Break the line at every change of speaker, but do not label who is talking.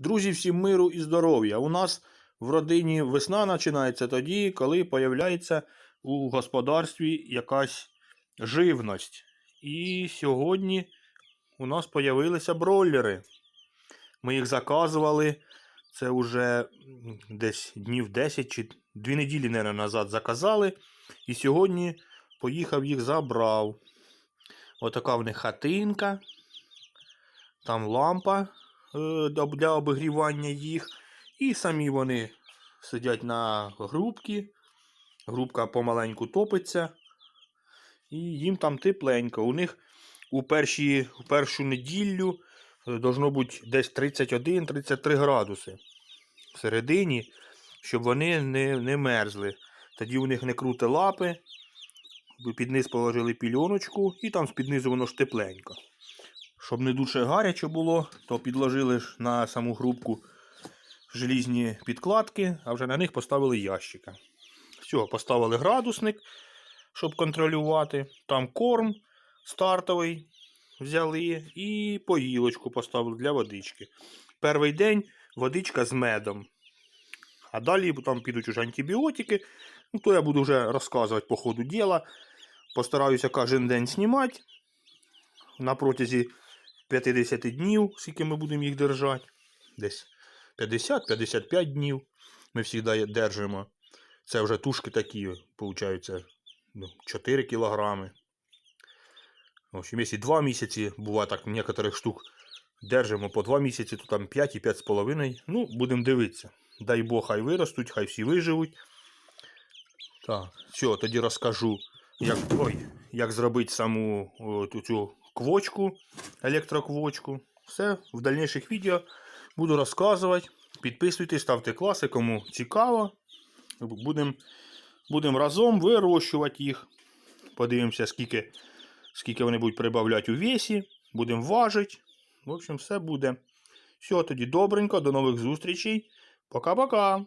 Друзі, всім миру і здоров'я. У нас в родині весна починається тоді, коли появляється у господарстві якась живність. І сьогодні у нас появилися бройлери. Ми їх заказували. Це вже десь днів 10 чи 2 неділі наверное, назад заказали. І сьогодні поїхав їх забрав. Отака в них хатинка. Там лампа для- для обігрівання їх. І самі вони сидять на грубці. Грубка помаленьку топиться. І їм там тепленько. У них у, перші, у першу неділю е, должно бути десь 31-33 градуси всередині, щоб вони не, не мерзли. Тоді у них не крути лапи. Під низ положили пільоночку і там з-під низу воно ж тепленько. Щоб не дуже гаряче було, то підложили ж на саму грубку желізні підкладки, а вже на них поставили ящика. Все, поставили градусник, щоб контролювати. Там корм стартовий взяли і поїлочку поставили для водички. Перший день водичка з медом. А далі там підуть уже антибіотики. Ну, то я буду вже розказувати по ходу діла. Постараюся кожен день знімати на протязі 50 днів, скільки ми будемо їх держати. Десь 50-55 днів ми завжди держимо. Це вже тушки такі, виходить, ну, 4 кілограми. В общем, якщо 2 місяці, буває так, некоторих штук держимо по 2 місяці, то там 5 і 5,5. Ну, будемо дивитися. Дай Бог, хай виростуть, хай всі виживуть. Так, все, тоді розкажу, як, ой, як зробити саму о, цю квочку, електроквочку. Все, в дальніших відео буду розказувати. Підписуйтесь, ставте класи, кому цікаво. Будемо будем разом вирощувати їх. Подивимося, скільки, скільки вони будуть прибавляти у весі. Будемо важити. В общем, все буде. Все, тоді добренько, до нових зустрічей. Пока-пока.